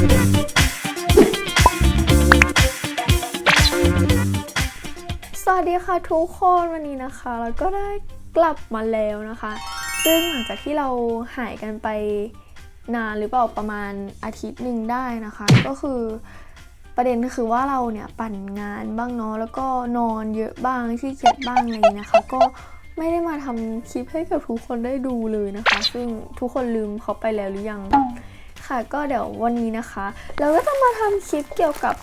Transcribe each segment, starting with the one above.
สวัสดีค่ะทุกคนวันนี้นะคะเราก็ได้กลับมาแล้วนะคะ ซึ่งหลังจากที่เราหายกันไปนานหรือเปล่าประมาณอาทิตย์หนึ่งได้นะคะ ก็คือประเด็นคือว่าเราเนี่ยปั่นงานบ้างเนาะแล้วก็นอนเยอะบ้างขี้เกียจบ้างอะไรนะคะ ก็ไม่ได้มาทำคลิปให้กับทุกคนได้ดูเลยนะคะ ซึ่งทุกคนลืมเขาไปแล้วหรือยัง ค่ะ ก็เดี๋ยววันนี้นะคะ เราก็จะมาทำคลิปเกี่ยวกับ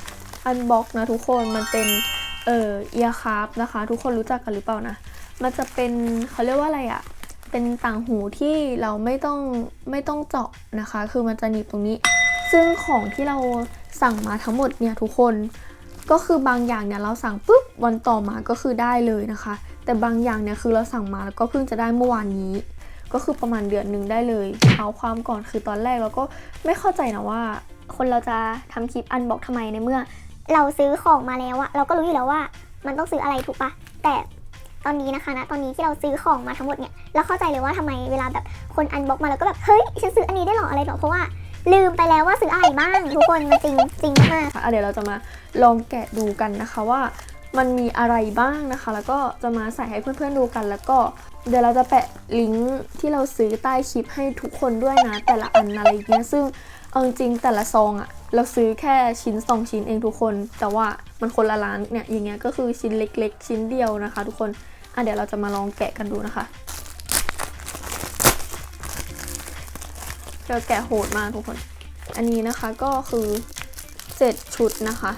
อันบ็อกนะทุกคนมันเป็นเอ่อเอียคาร์นะคะ ทุกคนรู้จักกันหรือเปล่านะ มันจะเป็นเขาเรียกว่าอะไรอะเป็นต่างหูที่เราไม่ต้องไม่ต้องเจาะนะคะ คือมันจะหนีบตรงนี้ ซึ่งของที่เราสั่งมาทั้งหมดเนี่ยทุกคนก็คือบางอย่างเนี่ยเราสั่งปุ๊บวันต่อมาก็คือได้เลยนะคะ แต่บางอย่างเนี่ยคือเราสั่งมาแล้วก็เพิ่งจะได้เมื่อวานนี้ ก็คือประมาณเดือนหนึ่งได้เลยเอาความก่อนคือตอนแรกเราก็ไม่เข้าใจนะว่า คนเราจะทำคลิปอันบอกทำไมในเมื่อ เราซื้อของมาแล้วอะเราก็รู้อยู่แล้วว่า มันต้องซื้ออะไรถูกปะแต่ตอนนี้นะคะนะตอนนี้ที่เราซื้อของมาทั้งหมดเนี่ยเราเข้าใจเลยว่าทำไมเวลาแบบคนอันบอกมาแล้วก็แบบเฮ้ยฉันซื้ออันนี้ได้หรออะไรหรอเพราะว่าลืมไปแล้วว่าซื้ออะไรบ้างทุกคนมันจริงจริงมากค่ะเดี๋ยวเราจะมาลองแกะดูกันนะคะว่า มันมีอะไรบ้างนะคะ แล้วก็จะมาใส่ให้เพื่อนๆดูกัน แล้วก็เดี๋ยวเราจะแปะลิงก์ที่เราซื้อใต้คลิปให้ทุกคนด้วยนะ แต่ละอันอะไรอย่างเงี้ยซึ่งเอาจริงแต่ละซองอะเราซื้อแค่ชิ้นสองชิ้นเองทุกคน แต่ว่ามันคนละร้านเนี่ยอย่างเงี้ยก็คือชิ้นเล็ก ๆ ชิ้นเดียวนะคะ ทุกคนอะเดี๋ยวเราจะมาลองแกะกันดูนะคะเราแกะโหดมากทุกคน อันนี้นะคะก็คือ 7 ชุดนะคะ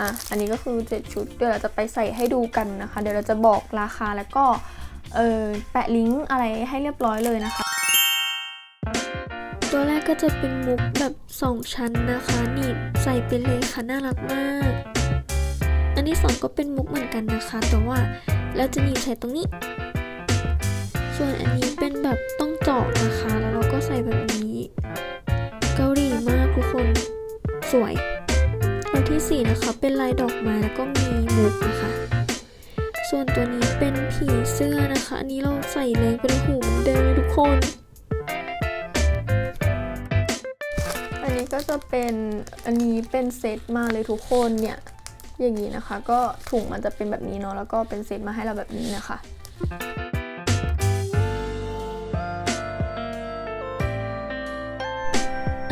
อะอันนี้ก็คือ 7 ชุด เดี๋ยวเราจะไปใส่ให้ดูกันนะคะ เดี๋ยวเราจะบอกราคาแล้วก็เออแปะลิงก์อะไรให้เรียบร้อยเลยนะคะ ตัวแรกก็จะเป็นมุกแบบ 2 ชั้นนะคะหนีบใส่ไปเลยค่ะน่ารักมาก อันที่2ก็เป็นมุกเหมือนกันนะคะ แต่ว่าเราจะหนีบใส่ตรงนี้ ส่วนอันนี้เป็นแบบต้องเจาะนะคะ แล้วเราก็ใส่แบบนี้ เกาหลีมากทุกคนสวย ตัวที่4นะคะเป็นลายดอกไม้แล้วก็มีมุกนะคะ ส่วนตัวนี้เป็นผีเสื้อนะคะ อันนี้เราใส่แรงเป็นหูเหมือนเดิมเลยทุกคน อันนี้ก็จะเป็นอันนี้เป็นเซตมาเลยทุกคนเนี่ยอย่างนี้นะคะ ก็ถุงมันจะเป็นแบบนี้เนาะแล้วก็เป็นเซตมาให้เราแบบนี้นะคะ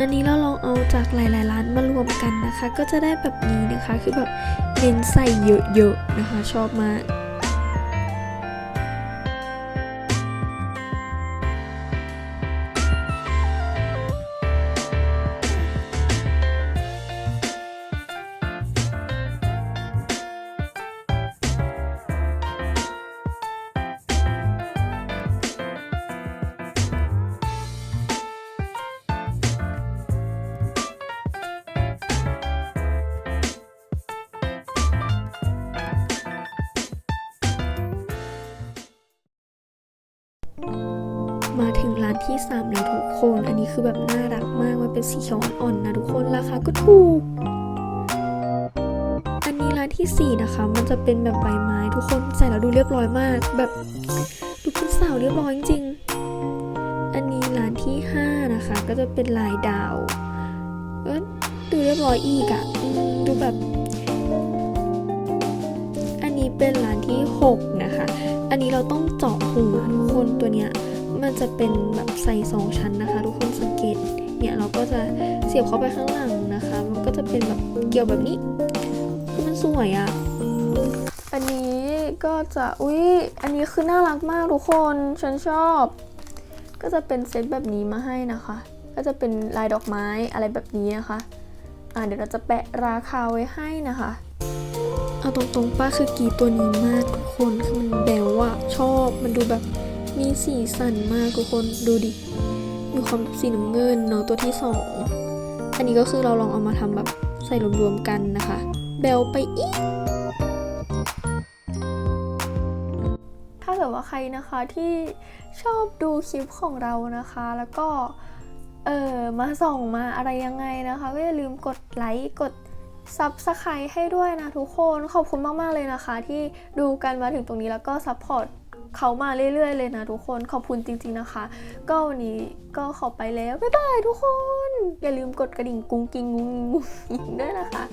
อันนี้เราลองเอาจากหลายๆร้านมารวมกันนะคะ ก็จะได้แบบนี้นะคะ คือแบบเน้นใส่เยอะๆนะคะ ชอบมาก ที่3แล้วทุกคน อันนี้คือแบบน่ารักมาก มันเป็นสีเขียวอ่อนๆนะทุกคน ราคาก็ถูก อันนี้ร้านทีสี่ 4 นะคะ มันจะเป็นแบบใบไม้ทุกคนใส่แล้วดูเรียบร้อยมาก แบบดูเป็นสาวเรียบร้อยจริง อันนี้ร้านที่ 5 นะคะ ก็จะเป็นลายดาว เออดูเรียบร้อยอีกอะ่ะดูแบบ อันนี้เป็นร้านที่ 6 นะคะ อันนี้เราต้อง มันจะเป็นแบบใส่สองชั้นนะคะ ทุกคนสังเกต เนี่ยเราก็จะเสียบเข้าไปข้างหลังนะคะ มันก็จะเป็นแบบเกี่ยวแบบนี้ คือมันสวยอะ่ะ อันนี้ก็จะอุ้ยอันนี้คือน่ารักมากทุกคน ฉันชอบ ก็จะเป็นเซตแบบนี้มาให้นะคะ ก็จะเป็นลายดอกไม้อะไรแบบนี้นะคะอ่าเดี๋ยวเราจะแปะราคาไว้ให้นะคะเอาตรงๆป้าคือกีตัวนี้มากทุกคนคือมันแบวอะชอบมันดูแบบ มีสีสันมากทุกคนดูดิ มีความสีน้ำเงินเนาะตัวที่สองอันนี้ก็คือเราลองเอามาทำแบบใส่รวมๆกันนะคะแบวไปอีก ถ้าเกิดว่าใครนะคะที่ชอบดูคลิปของเรานะคะ แล้วก็เออมาส่องมาอะไรยังไงนะคะ ก็อย่าลืมกดไลค์กดซับสไครให้ด้วยนะทุกคน ขอบคุณมาก ๆ เลยนะคะ ที่ดูกันมาถึงตรงนี้แล้วก็ซัพพอร์ต เขามาเรื่อยๆ เลยนะทุกคนขอบคุณจริง ๆนะคะ ก็วันนี้ก็ขอไปแล้วบ๊ายบายทุกคน อย่าลืมกดกระดิ่งกุ้งกิ้งงุ้งงิงงุ้งงิงด้วยนะคะ